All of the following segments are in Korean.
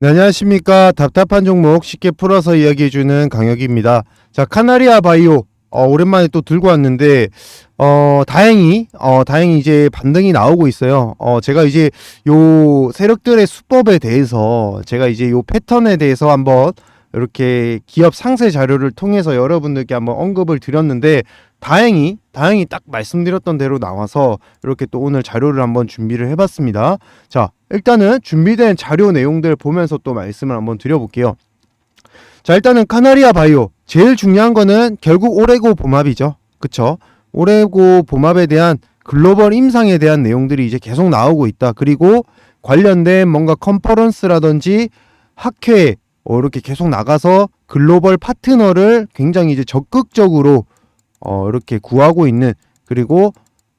네, 안녕하십니까. 답답한 종목 쉽게 풀어서 이야기해주는 강혁입니다. 자, 카나리아 바이오. 어, 오랜만에 또 들고 왔는데, 어, 다행히, 어, 다행히 이제 반등이 나오고 있어요. 어, 제가 이제 요 세력들의 수법에 대해서 제가 이제 요 패턴에 대해서 한번 이렇게 기업 상세 자료를 통해서 여러분들께 한번 언급을 드렸는데, 다행히, 다행히 딱 말씀드렸던 대로 나와서 이렇게 또 오늘 자료를 한번 준비를 해봤습니다. 자, 일단은 준비된 자료 내용들 보면서 또 말씀을 한번 드려볼게요. 자, 일단은 카나리아 바이오. 제일 중요한 거는 결국 오레고 봄합이죠. 그쵸? 오레고 봄합에 대한 글로벌 임상에 대한 내용들이 이제 계속 나오고 있다. 그리고 관련된 뭔가 컨퍼런스라든지 학회 어, 이렇게 계속 나가서 글로벌 파트너를 굉장히 이제 적극적으로 어, 이렇게 구하고 있는 그리고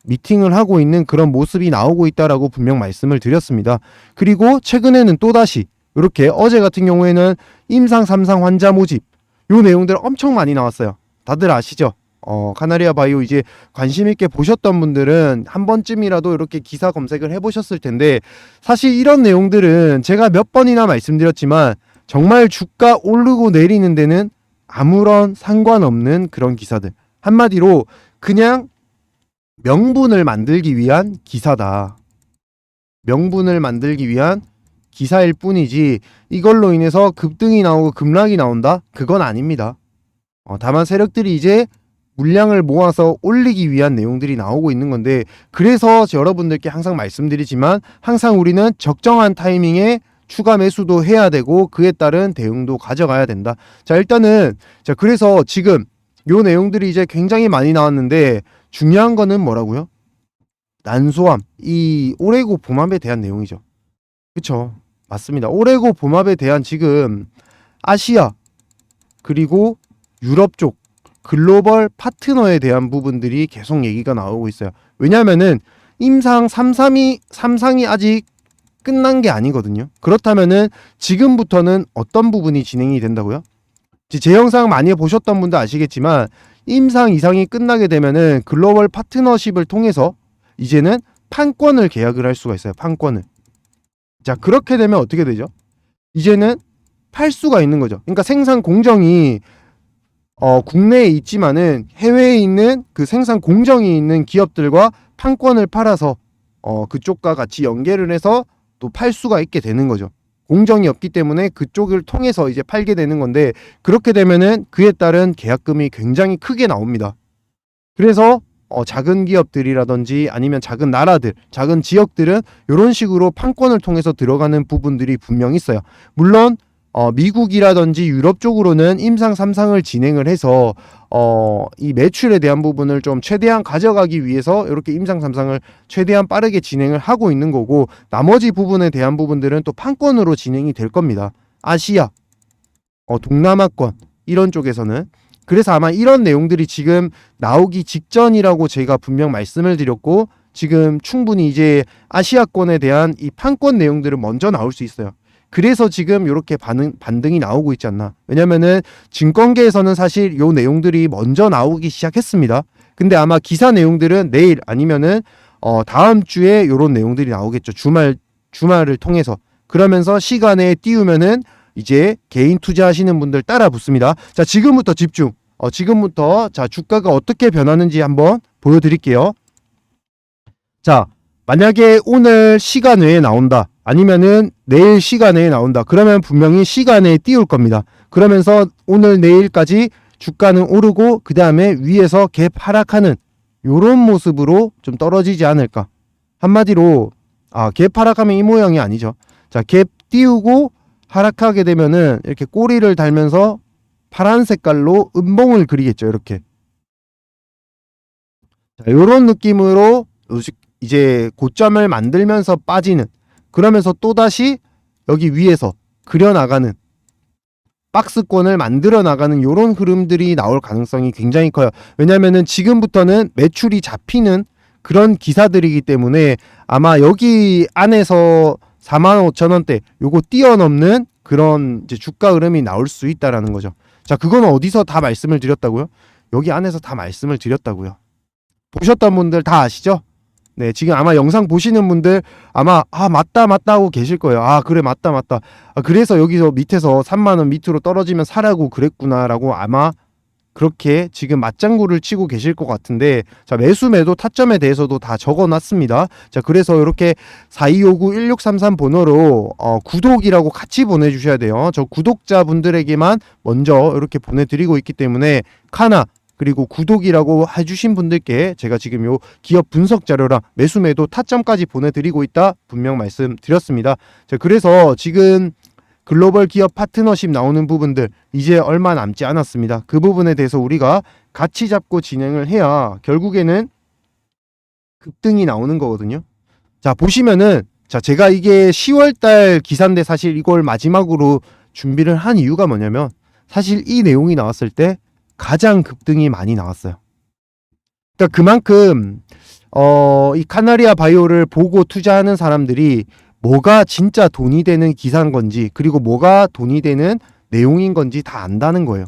미팅을 하고 있는 그런 모습이 나오고 있다라고 분명 말씀을 드렸습니다. 그리고 최근에는 또다시 이렇게 어제 같은 경우에는 임상 3상 환자 모집 요 내용들 엄청 많이 나왔어요. 다들 아시죠? 어, 카나리아 바이오 이제 관심 있게 보셨던 분들은 한 번쯤이라도 이렇게 기사 검색을 해 보셨을 텐데 사실 이런 내용들은 제가 몇 번이나 말씀드렸지만 정말 주가 오르고 내리는 데는 아무런 상관없는 그런 기사들. 한마디로 그냥 명분을 만들기 위한 기사다. 명분을 만들기 위한 기사일 뿐이지 이걸로 인해서 급등이 나오고 급락이 나온다? 그건 아닙니다. 어, 다만 세력들이 이제 물량을 모아서 올리기 위한 내용들이 나오고 있는 건데 그래서 여러분들께 항상 말씀드리지만 항상 우리는 적정한 타이밍에 추가 매수도 해야 되고 그에 따른 대응도 가져가야 된다. 자 일단은 자 그래서 지금 요 내용들이 이제 굉장히 많이 나왔는데 중요한 거는 뭐라고요? 난소암 이 오레고 봄합에 대한 내용이죠. 그쵸 맞습니다. 오레고 봄합에 대한 지금 아시아 그리고 유럽 쪽 글로벌 파트너에 대한 부분들이 계속 얘기가 나오고 있어요. 왜냐면은 임상 332 삼상이 아직 끝난 게 아니거든요. 그렇다면은 지금부터는 어떤 부분이 진행이 된다고요? 제 영상 많이 보셨던 분도 아시겠지만 임상 이상이 끝나게 되면은 글로벌 파트너십을 통해서 이제는 판권을 계약을 할 수가 있어요. 판권을. 자, 그렇게 되면 어떻게 되죠? 이제는 팔 수가 있는 거죠. 그러니까 생산 공정이 어, 국내에 있지만은 해외에 있는 그 생산 공정이 있는 기업들과 판권을 팔아서 어, 그쪽과 같이 연계를 해서 또 팔 수가 있게 되는 거죠. 공정이 없기 때문에 그쪽을 통해서 이제 팔게 되는 건데 그렇게 되면은 그에 따른 계약금이 굉장히 크게 나옵니다. 그래서 어, 작은 기업들이라든지 아니면 작은 나라들, 작은 지역들은 이런 식으로 판권을 통해서 들어가는 부분들이 분명 있어요. 물론 어, 미국이라든지 유럽 쪽으로는 임상 3상을 진행을 해서 어, 이 매출에 대한 부분을 좀 최대한 가져가기 위해서 이렇게 임상 3상을 최대한 빠르게 진행을 하고 있는 거고 나머지 부분에 대한 부분들은 또 판권으로 진행이 될 겁니다. 아시아, 어, 동남아권 이런 쪽에서는 그래서 아마 이런 내용들이 지금 나오기 직전이라고 제가 분명 말씀을 드렸고 지금 충분히 이제 아시아권에 대한 이 판권 내용들은 먼저 나올 수 있어요. 그래서 지금 이렇게 반응, 반등이 나오고 있지 않나. 왜냐면은 증권계에서는 사실 요 내용들이 먼저 나오기 시작했습니다. 근데 아마 기사 내용들은 내일 아니면은 어, 다음 주에 요런 내용들이 나오겠죠. 주말, 주말을 통해서. 그러면서 시간에 띄우면은 이제 개인 투자하시는 분들 따라 붙습니다. 자, 지금부터 집중. 어, 지금부터 자, 주가가 어떻게 변하는지 한번 보여드릴게요. 자, 만약에 오늘 시간 외에 나온다. 아니면은 내일 시간 내에 나온다. 그러면 분명히 시간에 띄울 겁니다. 그러면서 오늘 내일까지 주가는 오르고 그 다음에 위에서 갭 하락하는 요런 모습으로 좀 떨어지지 않을까. 한마디로 아, 갭 하락하면 이 모양이 아니죠. 자, 갭 띄우고 하락하게 되면은 이렇게 꼬리를 달면서 파란 색깔로 음봉을 그리겠죠. 이렇게. 자, 요런 느낌으로 이제 고점을 만들면서 빠지는 그러면서 또다시 여기 위에서 그려나가는 박스권을 만들어 나가는 이런 흐름들이 나올 가능성이 굉장히 커요. 왜냐면은 지금부터는 매출이 잡히는 그런 기사들이기 때문에 아마 여기 안에서 4만 5천 원대 요거 뛰어넘는 그런 주가 흐름이 나올 수 있다라는 거죠. 자, 그거는 어디서 다 말씀을 드렸다고요? 여기 안에서 다 말씀을 드렸다고요. 보셨던 분들 다 아시죠? 네, 지금 아마 영상 보시는 분들 아마 아 맞다 맞다 하고 계실 거예요. 아 그래 맞다 맞다. 아, 그래서 여기서 밑에서 3만 원 밑으로 떨어지면 사라고 그랬구나라고 아마 그렇게 지금 맞장구를 치고 계실 것 같은데 자 매수 매도 타점에 대해서도 다 적어놨습니다. 자 그래서 이렇게 4259-1633 번호로 어, 구독이라고 같이 보내주셔야 돼요. 저 구독자분들에게만 먼저 이렇게 보내드리고 있기 때문에 카나 그리고 구독이라고 해주신 분들께 제가 지금 요 기업 분석 자료랑 매수 매도 타점까지 보내드리고 있다 분명 말씀드렸습니다. 자 그래서 지금 글로벌 기업 파트너십 나오는 부분들 이제 얼마 남지 않았습니다. 그 부분에 대해서 우리가 같이 잡고 진행을 해야 결국에는 급등이 나오는 거거든요. 자 보시면은 자 제가 이게 10월달 기사인데 사실 이걸 마지막으로 준비를 한 이유가 뭐냐면 사실 이 내용이 나왔을 때 가장 급등이 많이 나왔어요. 그러니까 그만큼 어, 이 카나리아 바이오를 보고 투자하는 사람들이 뭐가 진짜 돈이 되는 기사인 건지 그리고 뭐가 돈이 되는 내용인 건지 다 안다는 거예요.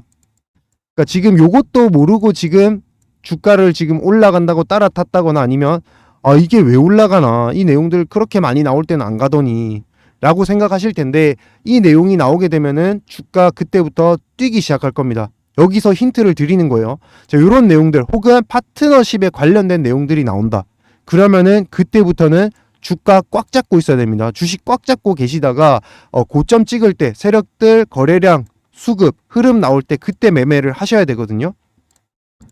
그러니까 지금 요것도 모르고 지금 주가를 지금 올라간다고 따라 탔다거나 아니면 아 이게 왜 올라가나 이 내용들 그렇게 많이 나올 때는 안 가더니 라고 생각하실 텐데 이 내용이 나오게 되면은 주가 그때부터 뛰기 시작할 겁니다. 여기서 힌트를 드리는 거예요. 자, 요런 내용들 혹은 파트너십에 관련된 내용들이 나온다. 그러면은 그때부터는 주가 꽉 잡고 있어야 됩니다. 주식 꽉 잡고 계시다가 어, 고점 찍을 때 세력들 거래량 수급 흐름 나올 때 그때 매매를 하셔야 되거든요.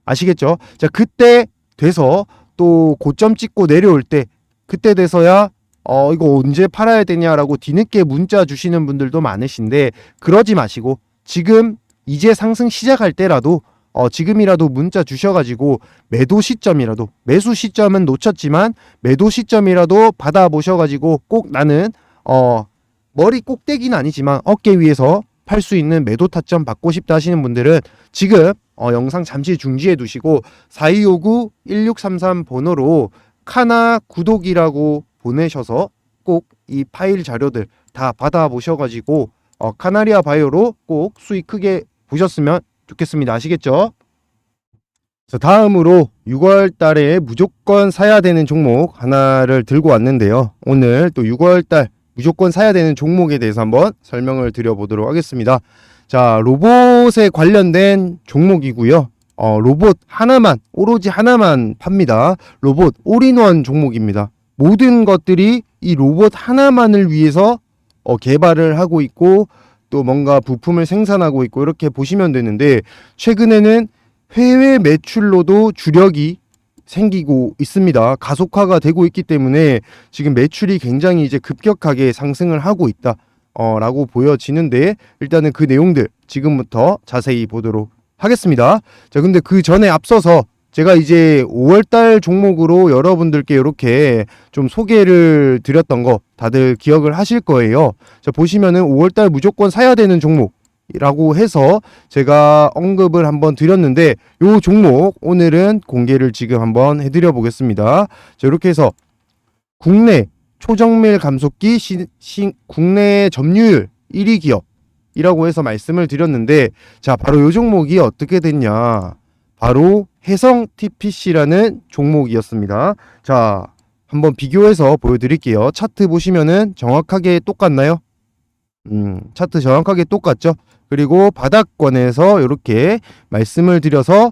아시겠죠? 자 그때 돼서 또 고점 찍고 내려올 때 그때 돼서야 어 이거 언제 팔아야 되냐라고 뒤늦게 문자 주시는 분들도 많으신데 그러지 마시고 지금 이제 상승 시작할 때라도 어 지금이라도 문자 주셔가지고 매도 시점이라도 매수 시점은 놓쳤지만 매도 시점이라도 받아 보셔가지고 꼭 나는 어 머리 꼭대기는 아니지만 어깨 위에서 팔 수 있는 매도 타점 받고 싶다 하시는 분들은 지금 어, 영상 잠시 중지해 두시고 4259-1633 번호로 카나 구독이라고 보내셔서 꼭 이 파일 자료들 다 받아 보셔가지고 어, 카나리아 바이오로 꼭 수익 크게 보셨으면 좋겠습니다. 아시겠죠? 자, 다음으로 6월 달에 무조건 사야 되는 종목 하나를 들고 왔는데요. 오늘 또 6월 달 무조건 사야 되는 종목에 대해서 한번 설명을 드려보도록 하겠습니다. 자, 로봇에 관련된 종목이고요. 어, 로봇 하나만, 오로지 하나만 팝니다. 로봇 올인원 종목입니다. 모든 것들이 이 로봇 하나만을 위해서 어, 개발을 하고 있고 또 뭔가 부품을 생산하고 있고 이렇게 보시면 되는데 최근에는 해외 매출로도 주력이 생기고 있습니다. 가속화가 되고 있기 때문에 지금 매출이 굉장히 이제 급격하게 상승을 하고 있다. 어, 라고 보여지는데 일단은 그 내용들 지금부터 자세히 보도록 하겠습니다. 자, 근데 그 전에 앞서서 제가 이제 5월달 종목으로 여러분들께 이렇게 좀 소개를 드렸던 거 다들 기억을 하실 거예요. 자, 보시면은 5월달 무조건 사야 되는 종목이라고 해서 제가 언급을 한번 드렸는데 요 종목 오늘은 공개를 지금 한번 해드려 보겠습니다. 자, 이렇게 해서 국내 초정밀 감속기 시, 시, 국내 점유율 1위 기업이라고 해서 말씀을 드렸는데 자 바로 요 종목이 어떻게 됐냐 바로 해성 TPC라는 종목이었습니다. 자, 한번 비교해서 보여드릴게요. 차트 보시면은 정확하게 똑같나요? 음, 차트 정확하게 똑같죠? 그리고 바닥권에서 이렇게 말씀을 드려서